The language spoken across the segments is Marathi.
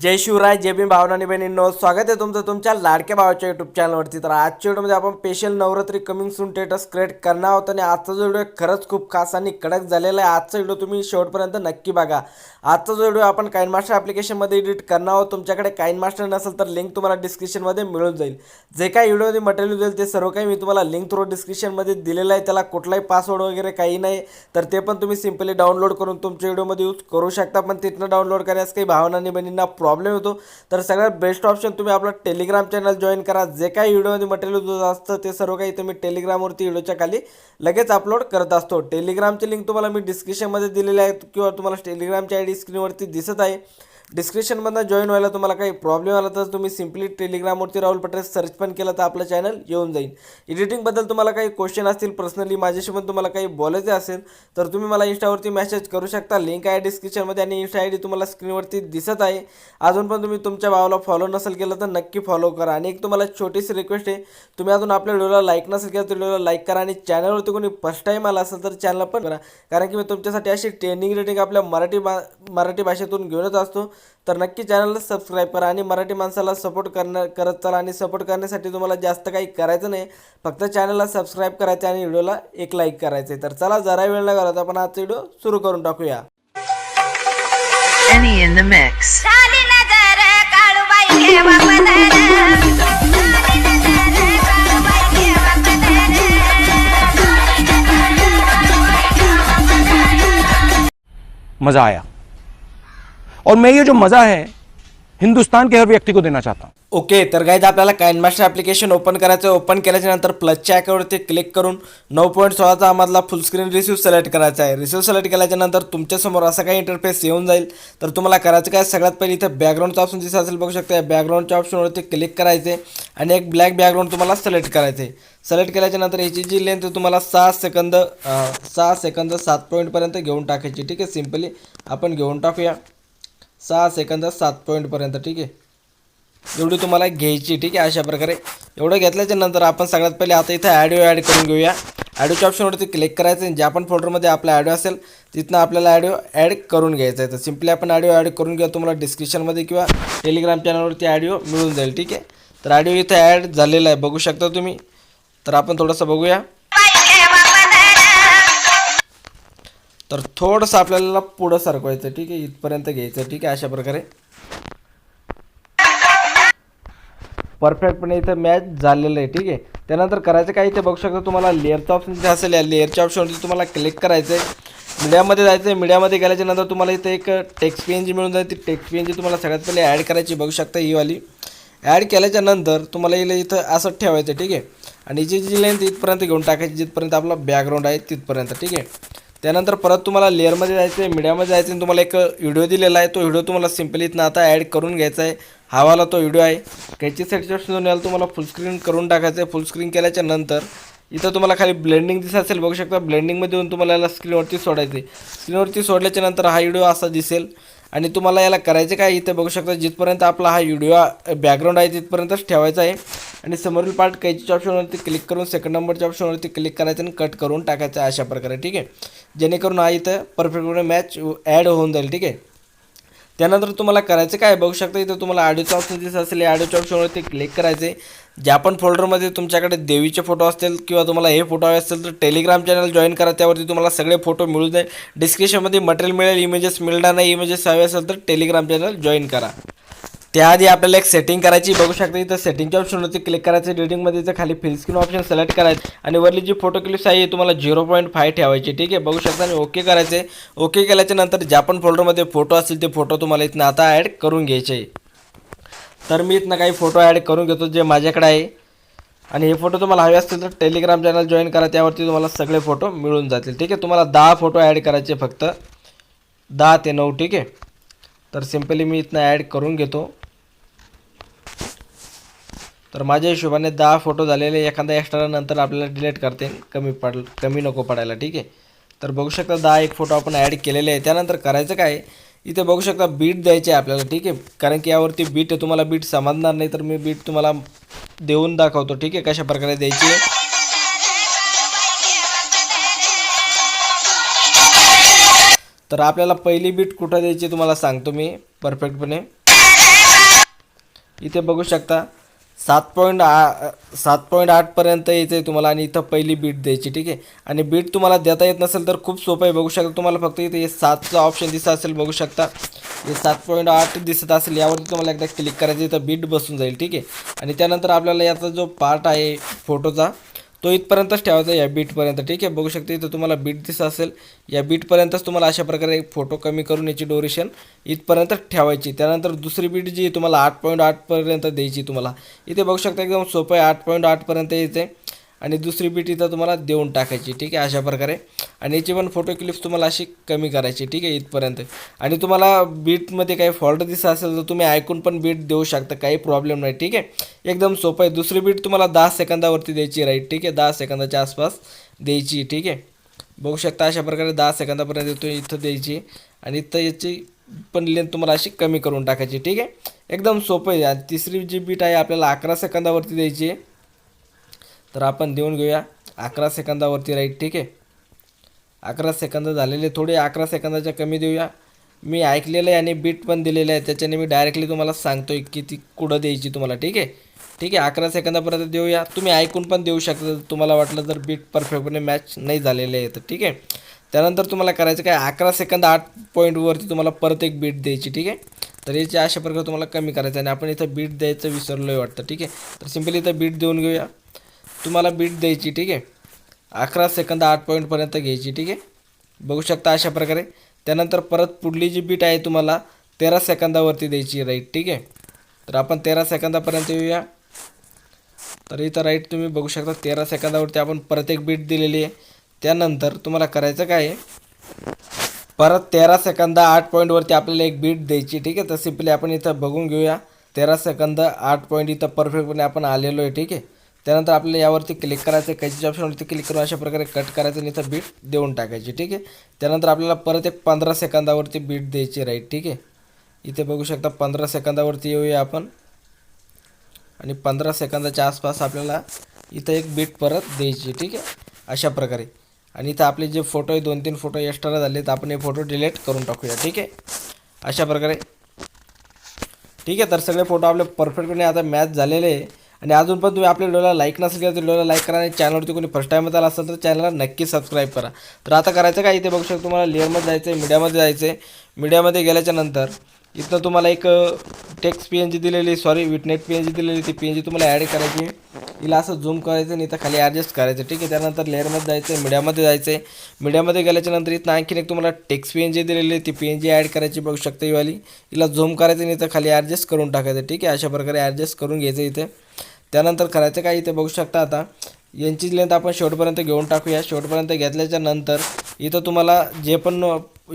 जय शिवराय जय भीम भावनानी बहिणींनो स्वागत आहे तुमचं तुमच्या लाडक्या भावाच्या युट्यूब चॅनलवरती तर आजच्या व्हिडिओमध्ये आपण special Navratri coming soon status create करणार आहोत आणि आजचा जो व्हिडिओ खरंच खूप खास आणि कडक झालेला आहे. आजचा व्हिडिओ तुम्ही शेवटपर्यंत नक्की बघा. आजचा जो व्हिडिओ आपण काइन मास्टर ॲप्लिकेशनमध्ये एडिट करणार आहोत. तुमच्याकडे काइन मास्टर नसेल तर लिंक तुम्हाला डिस्क्रिप्शनमध्ये मिळून जाईल. जे काही व्हिडिओमध्ये मटेरियल देईल ते सर्व काही मी तुम्हाला लिंक थ्रू डिस्क्रिप्शनमध्ये दिलेलं आहे. त्याला कुठलाही पासवर्ड वगैरे काही नाही. तर ते पण तुम्ही सिम्पली डाउनलोड करून तुमच्या व्हिडिओमध्ये यूज करू शकता. पण तिथनं डाउनलोड करण्यास काही भावना बहिणींना प्रॉब्लेम प्रॉब्लेम होतो तर सगळ्यात बेस्ट ऑप्शन तुम्ही आपलं टेलिग्राम चॅनल जॉईन करा. जे काही व्हिडिओमध्ये मटेरियल असतं ते सर्व काही तुम्ही टेलिग्रामवरती व्हिडिओच्या खाली लगेच अपलोड करत असतो. टेलिग्रामची लिंक तुम्हाला मी डिस्क्रिप्शनमध्ये दिलेली आहे किंवा तुम्हाला टेलिग्रामची आय डी स्क्रीनवरती दिसत आहे. डिस्क्रिप्शनमधनं जॉईन व्हायला तुम्हाला काही प्रॉब्लेम आला तर तुम्ही सिम्पली टेलिग्रामवरती राहुल पटेल सर्च पण केलं तर आपलं चॅनल येऊन जाईल. एडिटिंगबद्दल तुम्हाला काही क्वेश्चन असतील पर्सनली माझ्याशी पण तुम्हाला काही बोलायचे असेल तर तुम्ही मला इंस्टावरती मेसेज करू शकता. लिंक आहे डिस्क्रिप्शनमध्ये आणि इंस्टा आय डी तुम्हाला स्क्रीनवरती दिसत आहे. अजून पण तुम्ही तुमच्या भावाला फॉलो नसेल केलं तर नक्की फॉलो करा. आणि एक तुम्हाला छोटीशी रिक्वेस्ट आहे तुम्ही अजून आपल्या व्हिडिओला लाईक नसेल केलं तर व्हिडिओला लाईक करा आणि चॅनलवरती कोणी फर्स्ट टाईम आला असेल तर चॅनल पण करा. कारण की मी तुमच्यासाठी अशी ट्रेनिंग रेटिंग आपल्या मराठी भा मराठी भाषेतून घेऊनच असतो. तर नक्की चॅनलला सबस्क्राईब करा आणि मराठी माणसाला सपोर्ट करण्या करत चला आणि सपोर्ट करण्यासाठी तुम्हाला जास्त काही करायचं नाही. फक्त चॅनलला सबस्क्राईब करायचं आणि व्हिडिओला एक लाईक करायचं आहे तर चला जरा वेळ न घालवता आपण आजचा व्हिडिओ सुरू करून टाकूया. मज़ा आया. और मैं ये जो मज़ा है हिंदुस्तान के हर व्यक्ति को देना चाहता हूँ। ओके तर गाईज आपल्याला काइनमास्टर ॲप्लिकेशन ओपन करायचं ओपन केल्याच्यानंतर प्लसच्या आयकॉनवरती क्लिक करून नऊ पॉईंट सोळाचा आम्हाला फुल स्क्रीन रिसिव्ह सिलेक्ट करायचा आहे. रिसिव्ह सिलेक्ट केल्याच्यानंतर तुमच्यासमोर असा काही इंटरफेस येऊन जाईल. तर तुम्हाला करायचं काय सगळ्यात पहिले इथं बॅकग्राऊंडचा ऑप्शन दिसत असेल बघू शकता. बॅकग्राऊंडच्या ऑप्शनवरती क्लिक करायचे आणि एक ब्लॅक बॅकग्राऊंड तुम्हाला सिलेक्ट करायचे. सिलेक्ट केल्याच्यानंतर याची जी लेंथ तुम्हाला सहा सेकंद सहा सेकंद सात पॉईंटपर्यंत घेऊन टाकायची. ठीक आहे सिम्पली आपण घेऊन टाकूया. सहा सेकंद सात पॉईंटपर्यंत ठीक आहे? एवढी तुम्हाला घ्यायची ठीक आहे? अशा प्रकारे. एवढं घेतल्याच्या नंतर आपण सगळ्यात पहिले आता इथं ॲडिओ ॲड करून घेऊया. ॲडिओच्या ऑप्शनवरती क्लिक करायचं आणि ज्या पण फोल्डरमध्ये आपला ॲडिओ असेल तिथनं आपल्याला ॲडिओ ॲड करून घ्यायचा आहे. तर सिम्पली आपण ॲडिओ ॲड करून घेऊ तुम्हाला डिस्क्रिप्शनमध्ये किंवा टेलिग्राम चॅनलवरती ॲडिओ मिळून जाईल ठीक आहे? तर ॲडिओ इथं ॲड झालेला आहे. बघू शकता तुम्ही. तर आपण थोडंसं बघूया. तर थोडंसं आपल्याला पुढं सरकवायचं ठीक आहे? इथपर्यंत घ्यायचं ठीक आहे? अशा प्रकारे. परफेक्टपणे इथं मॅच झालेलं आहे ठीक आहे? त्यानंतर करायचं काय? इथे बघू शकता तुम्हाला लेअरचं ऑप्शन जे असेल. या लेअरच्या ऑप्शनवरती तुम्हाला क्लिक करायचं आहे मीडियामध्ये जायचं आहे मीडियामध्ये गेल्याच्यानंतर तुम्हाला इथे एक टेक्स्ट पी एन जी मिळून जाईल. ती टेक्स्ट पी एन जी तुम्हाला सगळ्यात पहिले ॲड करायची बघू शकता ही वाली. ॲड केल्याच्यानंतर तुम्हाला इला इथं असं ठेवायचं ठीक आहे? आणि जी जी लेंथ इथपर्यंत घेऊन टाकायची जिथपर्यंत आपला बॅकग्राऊंड आहे तिथपर्यंत ठीक आहे? त्यानंतर परत तुम्हाला लेअरमध्ये जायचं आहे मीडियामध्ये जायचं आहे तुम्हाला एक व्हिडिओ दिलेला आहे तो व्हिडिओ तुम्हाला सिम्पली इथनं आता ॲड करून घ्यायचा आहे. हावाला तो व्हिडिओ आहे. कैची सॅटिस्फॅक्शन याला तुम्हाला फुलस्क्रीन करून टाकायचं आहे फुलस्क्रीन केल्याच्यानंतर इथं तुम्हाला खाली ब्लेंडिंग दिसत असेल. बघू शकता ब्लेंडिंगमध्ये येऊन तुम्हाला याला स्क्रीनवरती सोडायचं आहे स्क्रीनवरती सोडल्याच्या नंतर हा व्हिडिओ असा दिसेल. आणि तुम्हाला याला करायचं काय इथे बघू शकता जिथपर्यंत आपला हा व्हिडिओ बॅकग्राऊंड आहे तिथपर्यंतच ठेवायचा आहे. आणि समोरील पार्ट कैचीच्या ऑप्शनवरती क्लिक करून सेकंड नंबरच्या ऑप्शनवरती क्लिक करायचं आणि कट करून टाकायचं आहे अशा प्रकारे ठीक आहे? जेणेकरून हा इथं परफेक्टपणे मॅच ॲड होऊन जाईल ठीक आहे? त्यानंतर तुम्हाला करायचं काय? बघू शकता इथं तुम्हाला ऑडिओचं ऑप्शन दिसत असेल या ऑडिओच्या ऑप्शनवरती क्लिक करायचे ज्या पण फोल्डरमध्ये तुमच्याकडे देवीचे फोटो असतील किंवा तुम्हाला हे फोटो हवे असतील तर टेलिग्राम चॅनल जॉईन करा. त्यावरती तुम्हाला सगळे फोटो मिळून जाईल डिस्क्रिप्शनमध्ये मटेरियल मिळेल इमेजेस मिळणार नाही इमेजेस हवे असेल तर टेलिग्राम चॅनल जॉईन करा. त्याआधी आपल्याला एक सेटिंग करायची बघू शकता इथं सेटिंगच्या ऑप्शनवरती क्लिक करायचं रेडिंगमध्ये इथं खाली फिल स्क्रीन ऑप्शन सिलेक्ट करायचं. आणि वरली जी फोटो क्लिप्स आहे तुम्हाला झिरो पॉईंट फाय ठेवायची ठीक आहे? बघू शकता आणि ओके करायचे. ओके केल्याच्यानंतर ज्या पण फोल्डरमध्ये फोटो असतील ते फोटो तुम्हाला इथनं आता ॲड करून घ्यायचे. तर मी इथनं काही फोटो ॲड करून घेतो जे माझ्याकडे आहे. आणि हे फोटो तुम्हाला हवे असतील तर टेलिग्राम चॅनल जॉईन करा त्यावरती तुम्हाला सगळे फोटो मिळून जातील ठीक आहे? तुम्हाला दहा फोटो ॲड करायचे फक्त. दहा ते नऊ ठीक आहे? तर सिम्पली मी इथनं ॲड करून घेतो. तर माझ्या हिशोबाने दहा फोटो झालेले एखादा एक्स्ट्रा नंतर आपल्याला डिलीट करते. कमी पड कमी नको पडायला ठीक आहे? तर बघू शकता दहा एक फोटो आपण ॲड केलेले आहे त्यानंतर करायचं काय? इथे बघू शकता बीट द्यायचे आपल्याला ठीक आहे? कारण की यावरती बीट तुम्हाला बीट समजणार नाही तर मी बीट तुम्हाला देऊन दाखवतो ठीक आहे? कशा प्रकारे द्यायची आहे? तर आपल्याला पहिली बीट कुठं द्यायची तुम्हाला सांगतो मी परफेक्टपणे इथे बघू शकता. सात पॉईंट आ सात पॉईंट आठपर्यंत यायचं आहे तुम्हाला आणि इथं पहिली बीट द्यायची ठीक आहे? आणि बीट तुम्हाला देता येत नसेल तर खूप सोपं आहे बघू शकता तुम्हाला फक्त इथे हे सातचं ऑप्शन दिसत असेल बघू शकता. हे सात पॉईंट आठ दिसत असेल यावरती तुम्हाला एकदा क्लिक करायचं इथं बीट बसून जाईल ठीक आहे? आणि त्यानंतर आपल्याला याचा जो पार्ट आहे फोटोचा तो इथपर्यंतच ठेवायचा या बीटपर्यंत ठीक आहे? बघू शकता इथं तुम्हाला बीट दिसत असेल. या बीटपर्यंतच तुम्हाला अशा प्रकारे फोटो कमी करून याची डोरेशन इथपर्यंत ठेवायची. त्यानंतर दुसरी बीट जी तुम्हाला आठ पॉईंट आठपर्यंत द्यायची तुम्हाला. इथे बघू शकता एकदम सोपं आहे. आठ पॉईंट आठपर्यंत यायचं आहे आणि दुसरी बीट इथं तुम्हाला देऊन टाकायची ठीक आहे अशा प्रकारे. आणि याची पण फोटो क्लिप्स तुम्हाला अशी कमी करायची ठीक आहे इथपर्यंत. आणि तुम्हाला बीटमध्ये काही फॉल्ट दिसत असेल तर तुम्ही ऐकून पण बीट देऊ शकता काही प्रॉब्लेम नाही ठीक आहे. एकदम सोपं आहे. दुसरी बीट तुम्हाला दहा सेकंदावरती द्यायची राईट ठीक आहे दहा सेकंदाच्या आसपास द्यायची ठीक आहे. बघू शकता अशा प्रकारे दहा सेकंदापर्यंत येतो इथं द्यायची. आणि इथं याची पण लेंथ तुम्हाला अशी कमी करून टाकायची ठीक आहे. एकदम सोपं आहे. तिसरी जी बीट आहे आपल्याला अकरा सेकंदावरती द्यायची आहे. तर आपण देऊन घेऊया. अकरा सेकंदावरती राईट ठीक आहे? अकरा सेकंद झालेले थोडे अकरा सेकंदाच्या कमी देऊया. मी ऐकलेलं आहे आणि बीट पण दिलेलं आहे. त्याच्याने मी डायरेक्टली तुम्हाला सांगतो आहे की ती कुठं द्यायची तुम्हाला ठीक आहे? ठीक आहे अकरा सेकंदापर्यंत देऊया. तुम्ही ऐकून पण देऊ शकता. तुम्हाला वाटलं तर बीट परफेक्टपणे मॅच नाही झालेले आहे तर ठीक आहे? त्यानंतर तुम्हाला करायचं काय? अकरा सेकंद आठ पॉईंटवरती तुम्हाला परत एक बीट द्यायची ठीक आहे? तर याची अशा प्रकारे तुम्हाला कमी करायचं आहे. आणि आपण इथं बीट द्यायचं विसरलो आहे वाटतं ठीक आहे? तर सिम्पली इथं बीट देऊन घेऊया. तुम्हाला बीट द्यायची ठीक आहे? अकरा सेकंद आठ पॉईंटपर्यंत घ्यायची ठीक आहे? बघू शकता अशा प्रकारे. त्यानंतर परत पुढली जी बीट आहे तुम्हाला तेरा सेकंदावरती द्यायची राईट ठीक आहे? तर आपण तेरा सेकंदापर्यंत येऊया. तर इथं राईट तुम्ही बघू शकता तेरा सेकंदावरती आपण परत एक बीट दिलेली आहे. त्यानंतर तुम्हाला करायचं काय आहे? परत तेरा सेकंद आठ पॉईंटवरती आपल्याला एक बीट द्यायची ठीक आहे? तर सिम्पली आपण इथं बघून घेऊया. तेरा सेकंद आठ पॉईंट इथं परफेक्टपणे आपण आलेलो आहे ठीक आहे? त्यानंतर आपल्याला यावरती क्लिक करायचं कैचीच्या ऑप्शनवरती क्लिक करून अशा प्रकारे कट करायचं आणि इथं बीट देऊन टाकायची ठीक आहे? त्यानंतर आपल्याला परत एक पंधरा सेकंदावरती बीट द्यायची राईट ठीक आहे? इथे बघू शकता पंधरा सेकंदावरती येऊया आपण. आणि पंधरा सेकंदाच्या आसपास आपल्याला इथं एक बीट परत द्यायची ठीक आहे? अशा प्रकारे. आणि इथं आपले जे फोटो आहे दोन तीन फोटो एक्स्ट्रा झाले तर आपण हे फोटो डिलीट करून टाकूया ठीक आहे? अशा प्रकारे. ठीक आहे तर सगळे फोटो आपले परफेक्टपणे आता मॅच झालेले आहे. आणि अजून पण तुम्ही आपल्या व्हिडिओला लाईक नसेल केलं तर व्हिडिओला लाईक करा आणि चॅनलवरती कोणी फर्स्ट टाईम आला असेल तर चॅनलला नक्की सबस्क्राईब करा. तर आता करायचं काय? इथे बघू शकतो तुम्हाला लेअरमध्ये जायचं आहे मीडियामध्ये जायचं आहे मीडियामध्ये गेल्याच्यानंतर इथं तुम्हाला एक टेक्स्ट पी एन जी दिलेली सॉरी विटनेट पी एन जी दिलेली ती पी एन जी तुम्हाला ॲड करायची. हिला असं झूम करायचं आणि इथं खाली ॲडजस्ट करायचं ठीक आहे? त्यानंतर लेअरमध्ये जायचं आहे मीडियामध्ये जायचं आहे मीडियामध्ये गेल्याच्यानंतर इथं आणखीन एक तुम्हाला टेक्स्ट पी एन जी दिलेली आहे ती पी एन जी ॲड करायची बघू शकता ही वाली. हिला झूम करायचं आणि इथं खाली ॲडजस्ट करून टाकायचं ठीक आहे? अशा प्रकारे ॲडजस्ट करून घ्यायचं इथे. त्यानंतर करायचं काय इथे बघू शकता आता. यांची लेंथ आपण शेवटपर्यंत घेऊन टाकूया. शेवटपर्यंत घेतल्याच्या नंतर इथं तुम्हाला जे पण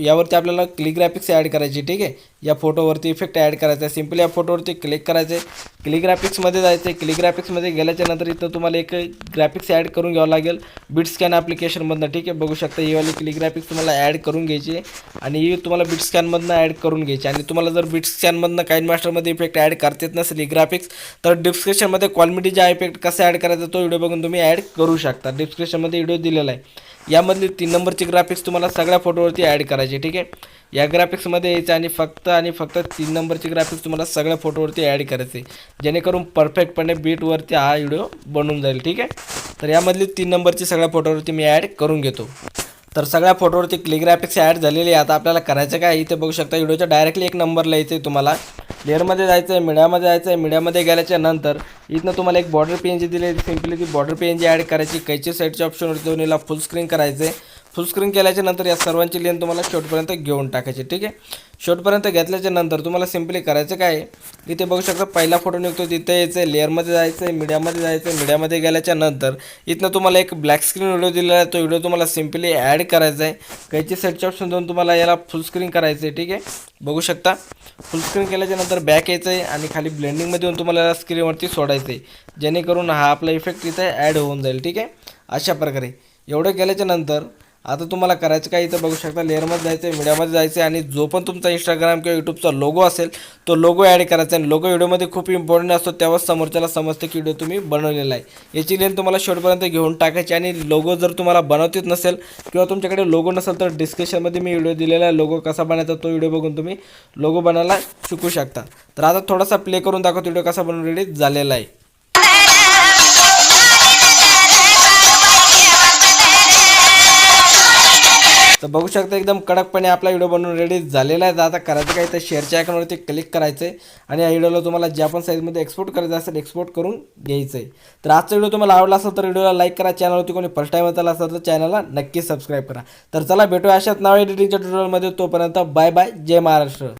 यावरती आपल्याला क्लिक ग्राफिक्स ॲड करायची ठीक आहे? या फोटोवरती इफेक्ट ॲड करायचा आहे. सिम्पली या फोटोवरती क्लिक करायचं आहे. क्लिक ग्राफिक्समध्ये जायचं आहे. क्लिक ग्राफिक्समध्ये गेल्याच्यानंतर इथं तुम्हाला एक ग्राफिक्स ॲड करून घ्यावं लागेल. बीट स्कॅन ॲप्लिकेशनमधनं ठीक आहे? बघू शकता ही वाली क्लिक ग्राफिक्स तुम्हाला ॲड करून घ्यायची आहे. आणि ही तुम्हाला बीट स्कॅनमधनं ॲड करून घ्यायची आणि तुम्हाला जर बीट स्कॅनमधनं काइन मास्टरमध्ये इफेक्ट ॲड करता येत नसेल ग्राफिक्स तर डिस्क्रिप्शनमध्ये क्वालिटीचा इफेक्ट कसा ॲड करायचा तो व्हिडिओ बघून तुम्ही ॲड करू शकता. डिस्क्रिप्शनमध्ये व्हिडिओ दिलेला आहे. यामधली तीन नंबरची ग्राफिक्स तुम्हाला सगळ्या फोटोवरती ॲड करायची ठीक आहे? या ग्राफिक्समध्ये यायचं आणि फक्त आणि फक्त तीन नंबरची ग्राफिक्स तुम्हाला सगळ्या फोटोवरती ॲड करायचे. जेणेकरून परफेक्टपणे बीटवरती हा व्हिडिओ बनून जाईल ठीक आहे? तर यामधली तीन नंबरची सगळ्या फोटोवरती मी ॲड करून घेतो. तर सगळ्या फोटोवरती क्लिक ग्राफिक्स ॲड झालेली आहे. आता आपल्याला करायचं काय? इथे बघू शकता व्हिडिओच्या डायरेक्टली एक नंबरला यायचं आहे तुम्हाला. लेअरमध्ये जायचं आहे मीडियामध्ये जायचं आहे मीडियामध्ये गेल्याच्यानंतर इथनं तुम्हाला एक बॉर्डर पी एन जी दिली सिम्पली ती border P N G add करायची. कैचे साईडच्या ऑप्शनवर दोन्हीला फुल स्क्रीन करायचं आहे फुल स्क्रीन केल्याच्यानंतर या सर्वांची लेन तुम्हाला शेवटपर्यंत घेऊन टाकायची ठीक आहे? शेवटपर्यंत घेतल्याच्या नंतर तुम्हाला सिम्पली करायचं काय आहे? इथे बघू शकता पहिला फोटो निघतो तिथे यायचं आहे लेअरमध्ये जायचं आहे मीडियामध्ये जायचं आहे मीडियामध्ये गेल्याच्यानंतर इथनं तुम्हाला एक ब्लॅक स्क्रीन व्हिडिओ दिलेला आहे. तो व्हिडिओ तुम्हाला सिम्पली ॲड करायचा आहे. काहीची सेटच्या ऑप्शन देऊन तुम्हाला याला फुल स्क्रीन करायचं आहे ठीक आहे? बघू शकता. फुल स्क्रीन केल्याच्यानंतर बॅक यायचं आहे आणि खाली ब्लेंडिंगमध्ये येऊन तुम्हाला स्क्रीनवरती सोडायचं आहे. जेणेकरून हा आपला इफेक्ट इथे ॲड होऊन जाईल ठीक आहे? अशा प्रकारे. एवढं केल्याच्यानंतर आता तुम्हाला करायचं काय इथं बघू शकता लेअरमध्ये जायचं आहे मीडियामध्ये जायचं आहे आणि जो पण तुमचा इंस्टाग्राम किंवा यूट्यूबचा लोगो असेल तो लोगो ॲड करायचा आणि लोगो व्हिडिओमध्ये खूप इम्पॉर्टंट असतो तेव्हाच समोरच्याला समजतं की व्हिडिओ तुम्ही बनवलेला आहे. याची लेन तुम्हाला शेवटपर्यंत घेऊन टाकायची आणि लोगो जर तुम्हाला बनवतेच नसेल किंवा तुमच्याकडे लोगो नसेल तर डिस्क्रिप्शनमध्ये मी व्हिडिओ दिलेला आहे. लोगो कसा बनायचा तो व्हिडिओ बघून तुम्ही लोगो बनायला शिकू शकता. तर आता थोडासा प्ले करून दाखवतो व्हिडिओ कसा बनवून रेडी झालेला आहे. तर बघू शकता एकदम कडकपणे आपला व्हिडिओ बनवून रेडी झालेला आहे. तर आता करायचं काय? तर शेअरच्या आयकॉनवरती क्लिक करायचं आहे आणि या व्हिडिओला तुम्हाला ज्या पण साईजमध्ये एक्सपोर्ट करायचं असेल एक्सपोर्ट करून घ्यायचं आहे तर आजचा व्हिडिओ तुम्हाला आवडला असेल तर व्हिडिओला लाईक करा. चॅनलवरती कोणी फर्स्ट टाईम आला असेल तर चॅनलला नक्की सबस्क्राईब करा. तर चला भेटूया अशाच नाव एडिटिंगच्या ट्युटोरियलमध्ये तोपर्यंत बाय बाय जय महाराष्ट्र.